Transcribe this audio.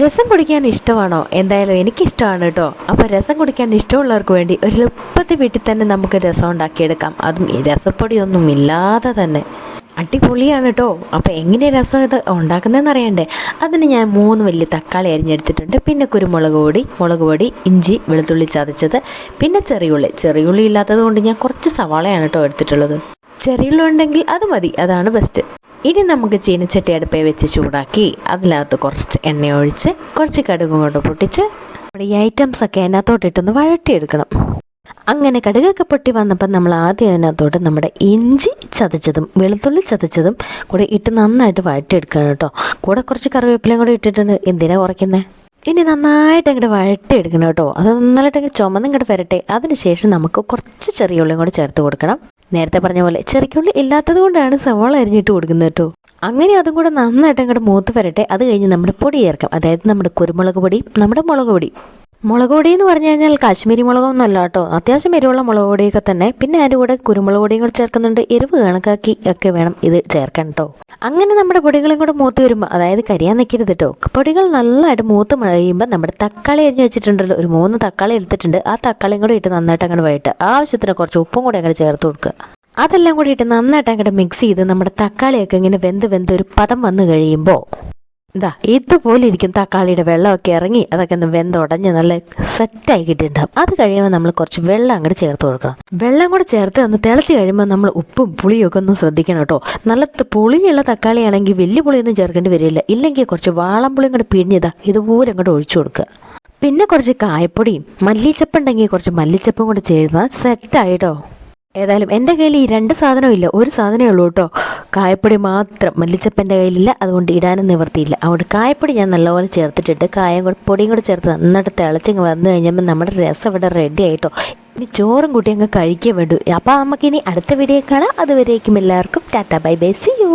രസം കുടിക്കാൻ ഇഷ്ടമാണോ? എന്തായാലും എനിക്കിഷ്ടമാണ് കേട്ടോ അപ്പോൾ രസം കുടിക്കാൻ ഇഷ്ടമുള്ളവർക്ക് വേണ്ടി ഒരു എളുപ്പത്തിൽ വീട്ടിൽ തന്നെ നമുക്ക് രസം ഉണ്ടാക്കിയെടുക്കാം. അതും രസപ്പൊടിയൊന്നും ഇല്ലാതെ തന്നെ. അടിപൊളിയാണ് കേട്ടോ അപ്പോൾ എങ്ങനെ രസം ഇത് ഉണ്ടാക്കുന്നതെന്ന് അറിയണ്ടേ അതിന് ഞാൻ മൂന്ന് വലിയ തക്കാളി അരിഞ്ഞെടുത്തിട്ടുണ്ട്. പിന്നെ കുരുമുളക് പൊടി മുളക് പൊടി ഇഞ്ചി വെളുത്തുള്ളി ചതച്ചത്. പിന്നെ ചെറിയുള്ളി. ചെറിയുള്ളി ഇല്ലാത്തത് കൊണ്ട് ഞാൻ കുറച്ച് സവാളയാണ് കേട്ടോ എടുത്തിട്ടുള്ളത്. ചെറിയുള്ളി ഉണ്ടെങ്കിൽ അത് മതി. അതാണ് ബെസ്റ്റ് ഇനി നമുക്ക് ചീനച്ചട്ടി അടുപ്പേ വെച്ച് ചൂടാക്കി അതിനകത്ത് കുറച്ച് എണ്ണ ഒഴിച്ച് കുറച്ച് കടുകും കൊണ്ട് പൊട്ടിച്ച് നമ്മുടെ ഈ ഐറ്റംസ് ഒക്കെ അതിനകത്തോട്ടിട്ടൊന്ന് വഴട്ടിയെടുക്കണം അങ്ങനെ കടുകൊക്കെ പൊട്ടി വന്നപ്പോൾ നമ്മൾ ആദ്യം അതിനകത്തോട്ട് നമ്മുടെ ഇഞ്ചി ചതച്ചതും വെളുത്തുള്ളി ചതച്ചതും കൂടെ ഇട്ട് നന്നായിട്ട് വഴട്ടിയെടുക്കണം കേട്ടോ. കൂടെ കുറച്ച് കറിവേപ്പിലയും കൂടെ ഇട്ടിട്ടുണ്ട്. എന്തിനാ കുറയ്ക്കുന്നത് ഇനി നന്നായിട്ട് അങ്ങോട്ട് വഴട്ടിയെടുക്കണം കേട്ടോ. അത് നന്നായിട്ട് ചുമന്നും ഇങ്ങോട്ട് വരട്ടെ. അതിനുശേഷം നമുക്ക് കുറച്ച് ചെറിയ ഉള്ളിയും കൂടെ ചേർത്ത് കൊടുക്കണം. നേരത്തെ പറഞ്ഞ പോലെ ചെറുക്കുള്ളി ഇല്ലാത്തത് കൊണ്ടാണ് സവാള അരിഞ്ഞിട്ട് കൊടുക്കുന്നത് കേട്ടോ. അങ്ങനെ അതും കൂടെ നന്നായിട്ട് അങ്ങോട്ട് മൂത്ത് വരട്ടെ. അത് കഴിഞ്ഞ് നമ്മുടെ പൊടി ചേർക്കാം അതായത് നമ്മുടെ കുരുമുളക് പൊടി നമ്മുടെ മുളക് പൊടി. മുളക് പൊടി എന്ന് പറഞ്ഞു കഴിഞ്ഞാൽ കാശ്മീരി മുളകും നല്ല കേട്ടോ. അത്യാവശ്യം എരിവുള്ള മുളക് പൊടിയൊക്കെ തന്നെ. പിന്നെ അതിന്റെ കൂടെ കുരുമുളക് പൊടിയും കൂടെ ചേർക്കുന്നുണ്ട്. എരിവ് കണക്കാക്കി ഒക്കെ വേണം ഇത് ചേർക്കാൻ കേട്ടോ അങ്ങനെ നമ്മുടെ പൊടികളും കൂടെ മൂത്ത് വരുമ്പോൾ അതായത് കരിയാൻ നിൽക്കരുത് കേട്ടോ പൊടികൾ നല്ലതായിട്ട് മൂത്ത് കഴിയുമ്പോൾ നമ്മുടെ തക്കാളി അരിഞ്ഞ് വെച്ചിട്ടുണ്ടല്ലോ. ഒരു മൂന്ന് തക്കാളി എടുത്തിട്ടുണ്ട്. ആ തക്കാളിയും കൂടെ ഇട്ട് നന്നായിട്ട് അങ്ങോട്ട് വഴട്ട് ആവശ്യത്തിന് കുറച്ച് ഉപ്പും കൂടെ അങ്ങോട്ട് ചേർത്ത് കൊടുക്കുക. അതെല്ലാം കൂടി ഇട്ട് നന്നായിട്ട് അങ്ങോട്ട് മിക്സ് ചെയ്ത് നമ്മുടെ തക്കാളിയൊക്കെ ഇങ്ങനെ വെന്ത് വെന്ത് ഒരു പദം വന്നു കഴിയുമ്പോൾ ഇതാ ഇതുപോലെ ഇരിക്കും തക്കാളിയുടെ വെള്ളമൊക്കെ ഇറങ്ങി അതൊക്കെ ഒന്ന് വെന്തുടഞ്ഞ് നല്ല സെറ്റായി കിട്ടിയിട്ടുണ്ടാവും അത് കഴിയുമ്പോൾ നമ്മൾ കുറച്ച് വെള്ളം അങ്ങോട്ട് ചേർത്ത് കൊടുക്കണം. വെള്ളം കൂടെ ചേർത്ത് ഒന്ന് തിളച്ച് കഴിയുമ്പോൾ നമ്മൾ ഉപ്പും പുളിയൊക്കെ ഒന്ന് ശ്രദ്ധിക്കണം കേട്ടോ. നല്ല പുളിയുള്ള തക്കാളിയാണെങ്കിൽ വലിയ പുളിയൊന്നും ചേർക്കേണ്ടി വരില്ല. ഇല്ലെങ്കിൽ കുറച്ച് വാളം പുളിയും കൂടെ പിഴിഞ്ഞതാ ഇതുപോലെ അങ്ങോട്ട് ഒഴിച്ചു കൊടുക്കുക. പിന്നെ കുറച്ച് കായപ്പൊടിയും മല്ലിച്ചപ്പ് ഉണ്ടെങ്കിൽ കുറച്ച് മല്ലിച്ചപ്പും കൂടെ സെറ്റ് സെറ്റായിട്ടോ ഏതായാലും എന്റെ കയ്യിൽ ഈ രണ്ട് സാധനവും ഇല്ല. ഒരു സാധനമേ ഉള്ളൂ കേട്ടോ. കായപ്പൊടി മാത്രം മല്ലിച്ചപ്പന്റെ കയ്യിലില്ല അതുകൊണ്ട് ഇടാനും നിവർത്തിയില്ല അതുകൊണ്ട് കായപ്പൊടി ഞാൻ നല്ലപോലെ ചേർത്തിട്ടിട്ട് കായം പൊടിയും കൂടെ ചേർത്ത് നന്നായിട്ട് തിളച്ചിങ്ങ് വന്നു കഴിഞ്ഞപ്പോൾ നമ്മുടെ രസം ഇവിടെ റെഡി ആയിട്ടോ. ഇനി ചോറും കൂട്ടി അങ്ങ് കഴിക്കേ വേണ്ടു. അപ്പോൾ നമുക്കിനി അടുത്ത വീഡിയോ കാണാം. അതുവരേക്കും എല്ലാവർക്കും. Tata bye bye. See you